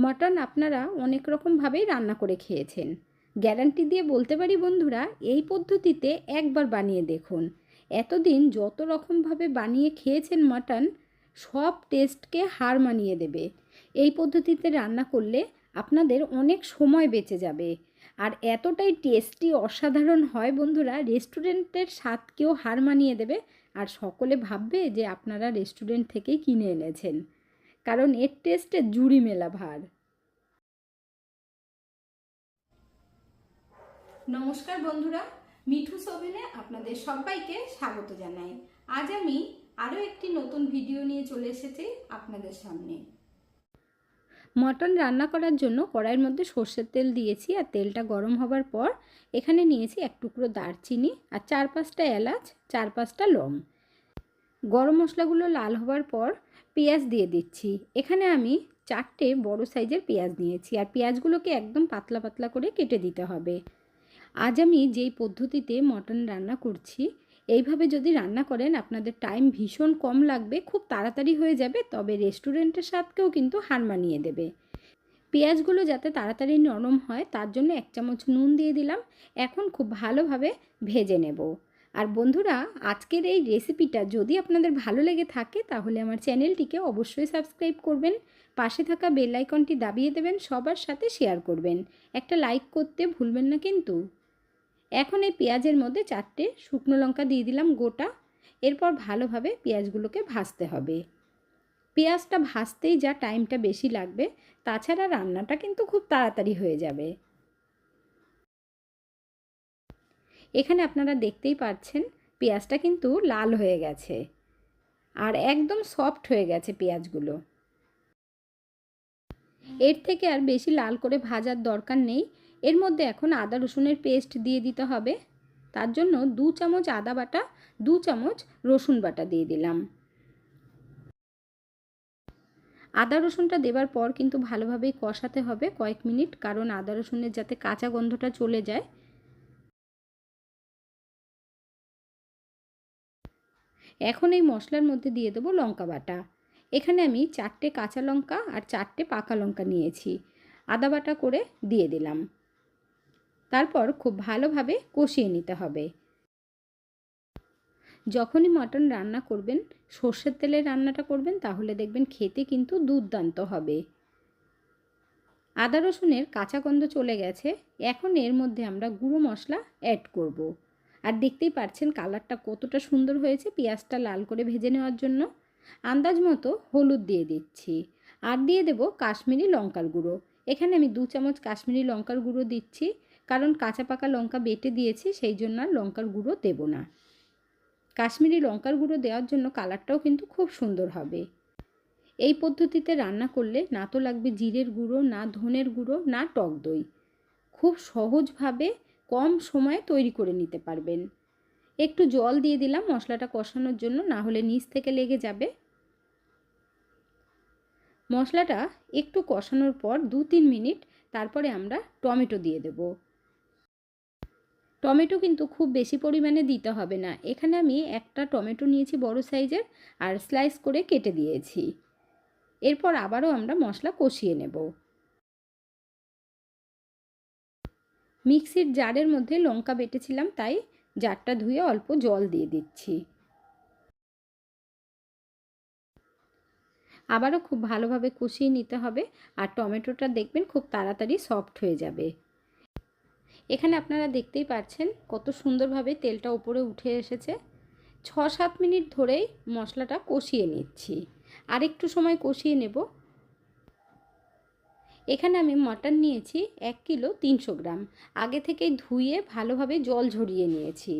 Mutton আপনারা অনেক রকমভাবেই রান্না করে খেয়েছেন। গ্যারান্টি দিয়ে বলতে পারি বন্ধুরা, এই পদ্ধতিতে একবার বানিয়ে দেখুন। এতদিন যত রকমভাবে বানিয়ে খেয়েছেন মটন, সব টেস্টকে হার মানিয়ে দেবে। এই পদ্ধতিতে রান্না করলে আপনাদের অনেক সময় বেঁচে যাবে। আর এতটাই টেস্টি অসাধারণ হয় বন্ধুরা, রেস্টুরেন্টের স্বাদকেও হার মানিয়ে দেবে। আর সকলে ভাববে যে আপনারা রেস্টুরেন্ট থেকেই কিনে এনেছেন। কারণ এর টেস্টে জুড়ি মেলা ভার। নমস্কার বন্ধুরা মিঠু সোভেনে আপনাদের সবাইকে স্বাগত জানাই। আজ আমি আরও একটি নতুন ভিডিও নিয়ে চলে এসেছি আপনাদের সামনে। মটন রান্না করার জন্য কড়াইয়ের মধ্যে সর্ষের তেল দিয়েছি আর তেলটা গরম হবার পর এখানে নিয়েছি এক টুকরো দারচিনি আর চার পাঁচটা এলাচ চার পাঁচটা লং। গরম মশলাগুলো লাল হবার পর পেঁয়াজ দিয়ে দিচ্ছি। এখানে আমি চারটে বড় সাইজের পেঁয়াজ নিয়েছি আর পেঁয়াজগুলোকে একদম পাতলা পাতলা করে কেটে দিতে হবে। আজ আমি যেই পদ্ধতিতে মটন রান্না করছি, এইভাবে যদি রান্না করেন আপনাদের টাইম ভীষণ কম লাগবে, খুব তাড়াতাড়ি হয়ে যাবে, তবে রেস্টুরেন্টের স্বাদকেও কিন্তু হার মানিয়ে দেবে। পেঁয়াজগুলো যাতে তাড়াতাড়ি নরম হয়, তার জন্য এক চামচ নুন দিয়ে দিলাম। এখন খুব ভালোভাবে ভেজে নেব। আর বন্ধুরা, আজকের এই রেসিপিটা যদি আপনাদের ভালো লেগে থাকে, তাহলে আমার চ্যানেলটিকে অবশ্যই সাবস্ক্রাইব করবেন, পাশে থাকা বেল আইকনটি দাবিয়ে দেবেন, সবার সাথে শেয়ার করবেন। একটা লাইক করতে ভুলবেন না কিন্তু। এখন এই পেঁয়াজের মধ্যে চারটে শুকনো লঙ্কা দিয়ে দিলাম গোটা, এরপর ভালোভাবে পেঁয়াজগুলোকে ভাজতে হবে। পেঁয়াজটা ভাজতেই যা টাইমটা বেশি লাগবে, তাছাড়া রান্নাটা কিন্তু খুব তাড়াতাড়ি হয়ে যাবে। এখানে আপনারা দেখতেই পাচ্ছেন পেঁয়াজটা কিন্তু লাল হয়ে গেছে আর একদম সফট হয়ে গেছে পেঁয়াজগুলো। এর থেকে আর বেশি লাল করে ভাজার দরকার নেই। এর মধ্যে এখন আদা রসুনের পেস্ট দিয়ে দিতে হবে। তার জন্য দু চামচ আদা বাটা, দু চামচ রসুন বাটা দিয়ে দিলাম। আদা রসুনটা দেবার পর কিন্তু ভালোভাবেই কষাতে হবে কয়েক মিনিট, কারণ আদা রসুনের যাতে কাঁচা গন্ধটা চলে যায় এখন এই মশলার মধ্যে দিয়ে দেবো লঙ্কা বাটা। এখানে আমি চারটে কাঁচা লঙ্কা আর চারটে পাকা লঙ্কা নিয়েছি। আদা বাটা করে দিয়ে দিলাম। তারপর খুব ভালোভাবে কষিয়ে নিতে হবে। যখনই মটন রান্না করবেন, সর্ষের তেলে রান্নাটা করবেন, তাহলে দেখবেন খেতে কিন্তু দুর্দান্ত হবে। আদা রসুনের কাঁচা গন্ধ চলে গেছে। এখন এর মধ্যে আমরা গুঁড়ো মশলা অ্যাড করব। আর দেখতেই পাচ্ছেন কালারটা কতটা সুন্দর হয়েছে পেঁয়াজটা লাল করে ভেজে নেওয়ার জন্য। আন্দাজ মতো হলুদ দিয়ে দিচ্ছি। আর দিয়ে দেব কাশ্মীরি লঙ্কার গুঁড়ো। এখানে আমি দু চামচ কাশ্মীরি লঙ্কার গুঁড়ো দিচ্ছি, কারণ কাঁচা পাকা লঙ্কা বেটে দিয়েছি, সেই জন্য আর লঙ্কার গুঁড়ো দেবো না। কাশ্মীরি লঙ্কার গুঁড়ো দেওয়ার জন্য কালারটাও কিন্তু খুব সুন্দর হবে। এই পদ্ধতিতে রান্না করলে না তো লাগবে জিরের গুঁড়ো, না ধনের গুঁড়ো, না টক দই। খুব সহজভাবে কম সময়ে তৈরি করে নিতে পারবেন। একটু জল দিয়ে দিলাম মশলাটা কষানোর জন্য, না হলে নিচ থেকে লেগে যাবে। মশলাটা একটু কষানোর পর দু তিন মিনিট তারপরে আমরা টমেটো দিয়ে দেবো। টমেটো কিন্তু খুব বেশি পরিমাণে দিতে হবে না। এখানে আমি একটা টমেটো নিয়েছি বড় সাইজের আর স্লাইস করে কেটে দিয়েছি। এরপর আবারও আমরা মশলা কষিয়ে নেব। মিক্সির জারের মধ্যে লঙ্কা বেটেছিলাম, তাই জারটা ধুয়ে অল্প জল দিয়ে দিচ্ছি। আবারও খুব ভালোভাবে কষিয়ে নিতে হবে, আর টমেটোটা দেখবেন খুব তাড়াতাড়ি সফট হয়ে যাবে। এখানে আপনারা দেখতেই পাচ্ছেন কত সুন্দরভাবে তেলটা উপরে উঠে এসেছে। ছ সাত মিনিট ধরেই মশলাটা কষিয়ে নিচ্ছি। আর একটু সময় কষিয়ে নেব এখানে আমি মটন নিয়েছি এক কিলো তিনশো গ্রাম। আগে থেকেই ধুয়ে ভালোভাবে জল ঝরিয়ে নিয়েছি।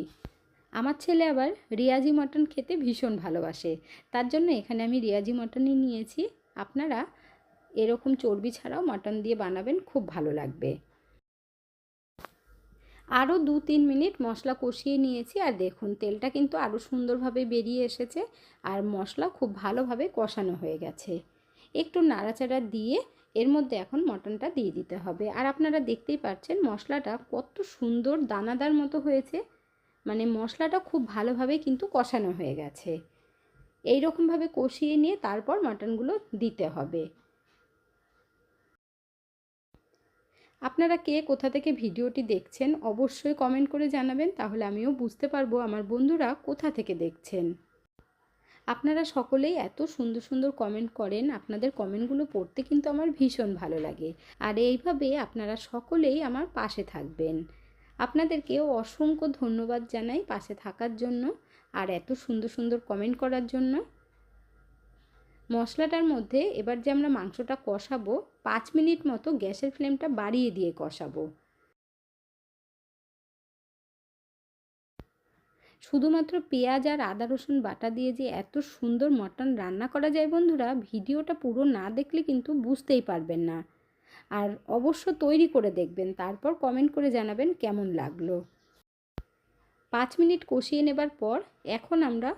আমার ছেলে আবার রিয়াজি মটন খেতে ভীষণ ভালোবাসে। তার জন্য এখানে আমি রিয়াজি মটনই নিয়েছি। আপনারা এরকম চর্বি ছাড়াও মটন দিয়ে বানাবেন, খুব ভালো লাগবে। আরও দু তিন মিনিট মশলা কষিয়ে নিয়েছি আর দেখুন, তেলটা কিন্তু আরও সুন্দরভাবে বেরিয়ে এসেছে আর মশলা খুব ভালোভাবে কষানো হয়ে গেছে। একটু নাড়াচাড়া দিয়ে এর মধ্যে এখন মটনটা দিয়ে দিতে হবে। আর আপনারা দেখতেই পাচ্ছেন মশলাটা কত সুন্দর দানাদার মতো হয়েছে। মানে মশলাটা খুব ভালোভাবে কিন্তু কষানো হয়ে গেছে। এই রকমভাবে কষিয়ে নিয়ে তারপর মাটনগুলো দিতে হবে। আপনারা কে কোথা থেকে ভিডিওটি দেখছেন অবশ্যই কমেন্ট করে জানাবেন, তাহলে আমিও বুঝতে পারব আমার বন্ধুরা কোথা থেকে দেখছেন। আপনারা সকলেই এত সুন্দর সুন্দর কমেন্ট করেন। আপনাদের কমেন্টগুলো পড়তে কিন্তু আমার ভীষণ ভালো লাগে। আর এইভাবে আপনারা সকলেই আমার পাশে থাকবেন। আপনাদেরকেও অসংখ্য ধন্যবাদ জানাই পাশে থাকার জন্য আর এত সুন্দর সুন্দর কমেন্ট করার জন্য। মশলাটার মধ্যে এবার যে আমরা মাংসটা কষাবো, পাঁচ মিনিট মতো গ্যাসের ফ্লেমটা বাড়িয়ে দিয়ে কষাবো। শুধুমাত্র পেঁয়াজ আর আদা, রসুন বাটা দিয়ে যে এত সুন্দর মটন রান্না করা যায় বন্ধুরা, ভিডিওটা পুরো না দেখলে কিন্তু বুঝতেই পারবেন না। আর অবশ্য তৈরি করে দেখবেন, তারপর কমেন্ট করে জানাবেন কেমন লাগল। পাঁচ মিনিট কষিয়ে নেবার পর এখন আমরা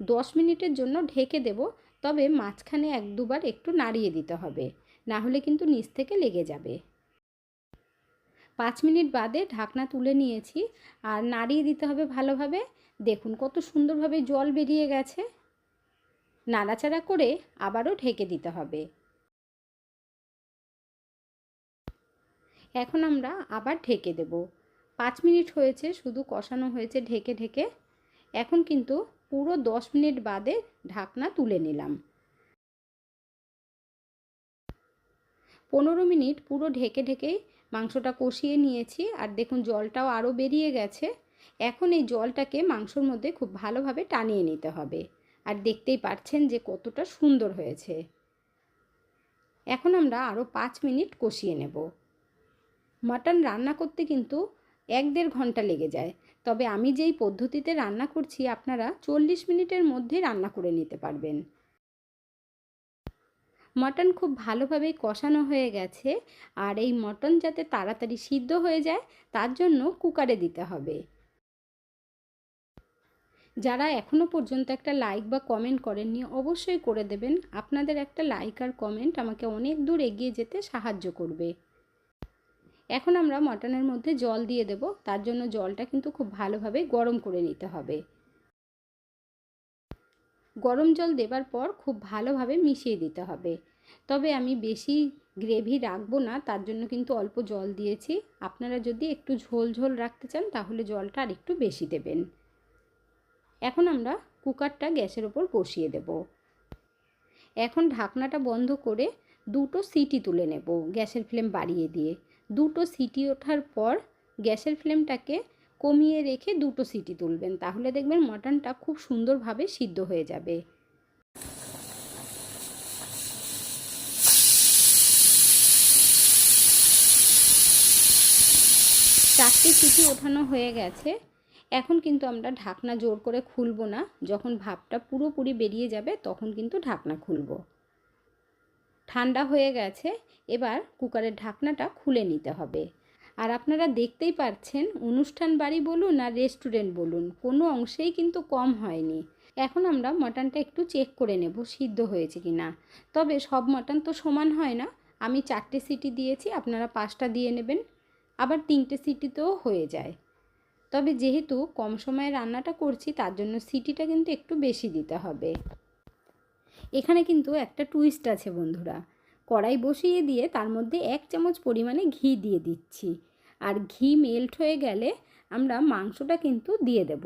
দশ মিনিটের জন্য ঢেকে দেব, তবে মাঝখানে এক দুবার একটু নাড়িয়ে দিতে হবে, না হলে কিন্তু নিচ থেকে লেগে যাবে। পাঁচ মিনিট বাদে ঢাকনা তুলে নিয়েছি আর নাড়িয়ে দিতে হবে ভালোভাবে। দেখুন কত সুন্দরভাবে জল বেরিয়ে গেছে। নাড়াচাড়া করে আবারও ঢেকে দিতে হবে। এখন আমরা আবার ঢেকে দেব। পাঁচ মিনিট হয়েছে, শুধু কষানো হয়েছে ঢেকে ঢেকে। এখন কিন্তু পুরো দশ মিনিট বাদে ঢাকনা তুলে নিলাম। পনেরো মিনিট পুরো ঢেকে ঢেকেই মাংসটা কষিয়ে নিয়েছি আর দেখুন জলটাও আরও বেরিয়ে গেছে। এখন এই জলটাকে মাংসর মধ্যে খুব ভালোভাবে টানিয়ে নিতে হবে। আর দেখতেই পাচ্ছেন যে কতটা সুন্দর হয়েছে। এখন আমরা আরও পাঁচ মিনিট কষিয়ে নেব। মাটন রান্না করতে কিন্তু এক দেড় ঘণ্টা লেগে যায়। তবে আমি যেই পদ্ধতিতে রান্না করছি, আপনারা চল্লিশ মিনিটের মধ্যে রান্না করে নিতে পারবেন। মটন খুব ভালোভাবেই কষানো হয়ে গেছে আর এই মটন যাতে তাড়াতাড়ি সিদ্ধ হয়ে যায়, তার জন্য কুকারে দিতে হবে। যারা এখনও পর্যন্ত একটা লাইক বা কমেন্ট করেননি, অবশ্যই করে দেবেন। আপনাদের একটা লাইক আর কমেন্ট আমাকে অনেক দূর এগিয়ে যেতে সাহায্য করবে। এখন আমরা মটনের মধ্যে জল দিয়ে দেব। তার জন্য জলটা কিন্তু খুব ভালোভাবে গরম করে নিতে হবে। গরম জল দেবার পর খুব ভালোভাবে মিশিয়ে দিতে হবে। তবে আমি বেশি গ্রেভি রাখব না, তার জন্য কিন্তু অল্প জল দিয়েছি। আপনারা যদি একটু ঝোল ঝোল রাখতে চান, তাহলে জলটা আর একটু বেশি দেবেন। এখন আমরা কুকারটা গ্যাসের ওপর বসিয়ে দেব। এখন ঢাকনাটা বন্ধ করে দুটো সিটি তুলে নেব গ্যাসের ফ্লেম বাড়িয়ে দিয়ে। দুটো সিটি ওঠার পর গ্যাসের ফ্লেমটাকে কমিয়ে রেখে দুটো সিটি তুলবেন, তাহলে দেখবেন মটনটা খুব সুন্দরভাবে সিদ্ধ হয়ে যাবে। চারটে সিটি ওঠানো হয়ে গেছে। এখন কিন্তু আমরা ঢাকনা জোর করে খুলবো না। যখন ভাপটা পুরোপুরি বেরিয়ে যাবে, তখন কিন্তু ঢাকনা খুলবো। ঠান্ডা হয়ে গেছে, এবার কুকারের ঢাকনাটা খুলে নিতে হবে। আর আপনারা দেখতেই পাচ্ছেন অনুষ্ঠান বাড়ি বলুন আর রেস্টুরেন্ট বলুন, কোনো অংশেই কিন্তু কম হয়নি। এখন আমরা মটনটা একটু চেক করে নেব, সিদ্ধ হয়েছে কি না তবে সব মটন তো সমান হয় না। আমি চারটে সিটি দিয়েছি, আপনারা পাঁচটা দিয়ে নেবেন। আবার তিনটে সিটিতেও হয়ে যায়। তবে যেহেতু কম সময়ে রান্নাটা করছি, তার জন্য সিটিটা কিন্তু একটু বেশি দিতে হবে। এখানে কিন্তু একটা টুইস্ট আছে বন্ধুরা। কড়াই বসিয়ে দিয়ে তার মধ্যে এক চামচ পরিমাণে ঘি দিয়ে দিচ্ছি। আর ঘি মেল্ট হয়ে গেলে আমরা মাংসটা কিন্তু দিয়ে দেব।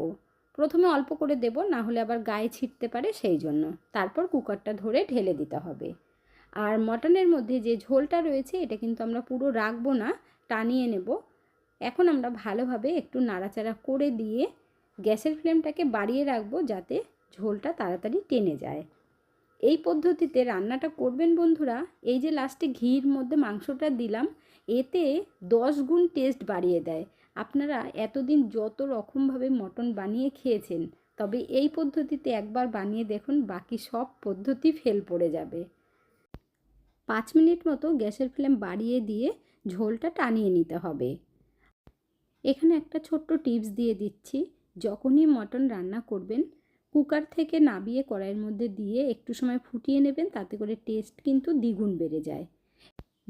প্রথমে অল্প করে দেব, না হলে আবার গায়ে ছিটতে পারে সেই জন্য। তারপর কুকারটা ধরে ঢেলে দিতে হবে। আর মটনের মধ্যে যে ঝোলটা রয়েছে, এটা কিন্তু আমরা পুরো রাখব না। টানিয়ে নেব। এখন আমরা ভালোভাবে একটু নাড়াচাড়া করে দিয়ে গ্যাসের ফ্লেমটাকে বাড়িয়ে রাখব যাতে ঝোলটা তাড়াতাড়ি টেনে যায়। এই পদ্ধতিতে রান্নাটা করবেন বন্ধুরা, এই যে লাস্টে ঘির মধ্যে মাংসটা দিলাম, এতে দশ গুণ টেস্ট বাড়িয়ে দেয়। আপনারা এতদিন যত রকমভাবে মটন বানিয়ে খেয়েছেন, তবে এই পদ্ধতিতে একবার বানিয়ে দেখুন, বাকি সব পদ্ধতি ফেল পড়ে যাবে। পাঁচ মিনিট মতো গ্যাসের ফ্লেম বাড়িয়ে দিয়ে ঝোলটা টানিয়ে নিতে হবে। এখানে একটা ছোট্ট টিপস দিয়ে দিচ্ছি। যখনই মটন রান্না করবেন, কুকার থেকে নাবিয়ে কড়াইয়ের মধ্যে দিয়ে একটু সময় ফুটিয়ে নেবেন, তাতে করে টেস্ট কিন্তু দ্বিগুণ বেড়ে যায়।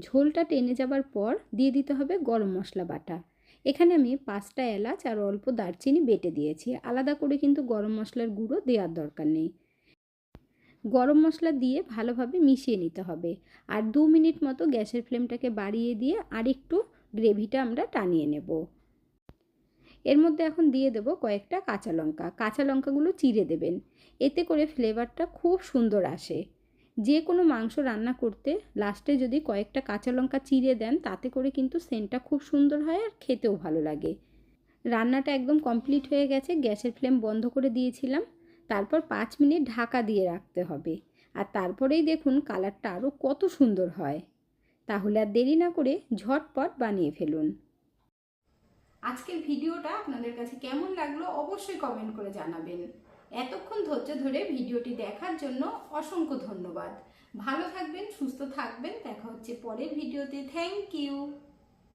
ঝোলটা টেনে যাবার পর দিয়ে দিতে হবে গরম মশলা বাটা। এখানে আমি পাঁচটা এলাচ আর অল্প দারচিনি বেটে দিয়েছি। আলাদা করে কিন্তু গরম মশলার গুঁড়ো দেওয়ার দরকার নেই। গরম মশলা দিয়ে ভালোভাবে মিশিয়ে নিতে হবে। আর দু মিনিট মতো গ্যাসের ফ্লেমটাকে বাড়িয়ে দিয়ে আর একটু গ্রেভিটা আমরা টানিয়ে নেব। এর মধ্যে এখন দিয়ে দেব কয়েকটা কাঁচা লঙ্কা। কাঁচা লঙ্কাগুলো চিড়ে দেবেন। এতে করে ফ্লেভারটা খুব সুন্দর আসে। যে কোনো মাংস রান্না করতে লাস্টে যদি কয়েকটা কাঁচা লঙ্কা চিড়ে দেন, তাতে করে কিন্তু সেন্টটা খুব সুন্দর হয় আর খেতেও ভালো লাগে। রান্নাটা একদম কমপ্লিট হয়ে গেছে। গ্যাসের ফ্লেম বন্ধ করে দিয়েছিলাম। তারপর পাঁচ মিনিট ঢাকা দিয়ে রাখতে হবে। আর তারপরেই দেখুন কালারটা আরও কত সুন্দর হয়। তাহলে আর দেরি না করে ঝটপট বানিয়ে ফেলুন। আজকের ভিডিওটা আপনাদের কাছে কেমন লাগল অবশ্যই কমেন্ট করে জানাবেন। এতক্ষণ ধৈর্য ধরে ভিডিওটি দেখার জন্য অসংখ্য ধন্যবাদ। ভালো থাকবেন, সুস্থ থাকবেন। দেখা হচ্ছে পরের ভিডিওতে। Thank you.